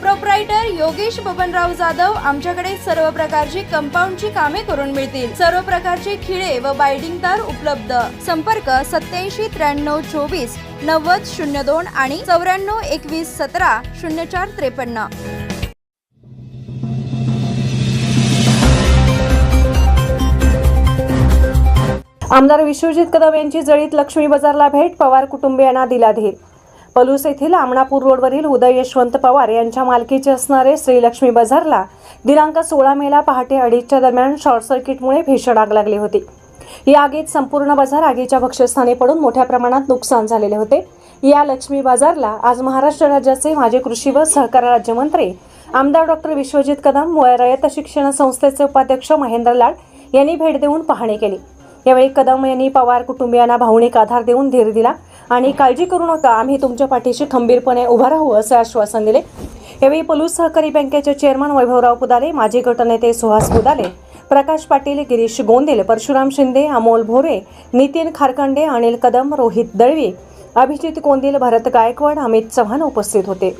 Proprietor Yogesh Babanrao Jadhav आमच्याकडे सर्व प्रकारची कंपाऊंडची कामे करून मिळतील. सर्व प्रकारचे खिळे व बायडिंग तार उपलब्ध. संपर्क सत्याऐंशी त्र्याण्णव चोवीस नव्वद शून्य दोन आणि चौऱ्याण्णव एकवीस सतरा शून्य चार त्रेपन्न. आमदार विश्वजित कदम यांची जळीत लक्ष्मी बाजारला भेट पवार कुटुंबियांना दिला धीर पलूस येथील आमणापूर रोडवरील उदय यशवंत पवार यांच्या मालकीचे असणारे श्रीलक्ष्मी बाजारला दिनांक सोळा मेला पहाटे अडीचच्या दरम्यान शॉर्ट सर्किटमुळे भीषण आग लागली होती. या आगीत संपूर्ण बाजार आगीच्या भक्ष्यस्थानी पडून मोठ्या प्रमाणात नुकसान झालेले होते. या लक्ष्मी बाजारला आज महाराष्ट्र राज्याचे माजी कृषी व सहकार राज्यमंत्री आमदार डॉक्टर विश्वजित कदम व रयत शिक्षण संस्थेचे उपाध्यक्ष महेंद्र लाड यांनी भेट देऊन पाहणी केली. यावेळी कदम यांनी पवार कुटुंबियांना भावनिक आधार देऊन धीर दिला आणि काळजी करू नका आम्ही तुमच्या पाठीशी खंबीरपणे उभा राहू असे आश्वासन दिले. यावेळी पलूस सहकारी बँकेचे चेअरमन वैभवराव पुदाले माजी गटनेते सुहास पुदाले प्रकाश पाटील गिरीश गोंदेल परशुराम शिंदे अमोल भोरे नितीन खारखंडे अनिल कदम रोहित दळवी अभिजित कोंदिल भरत गायकवाड अमित चव्हाण उपस्थित होते.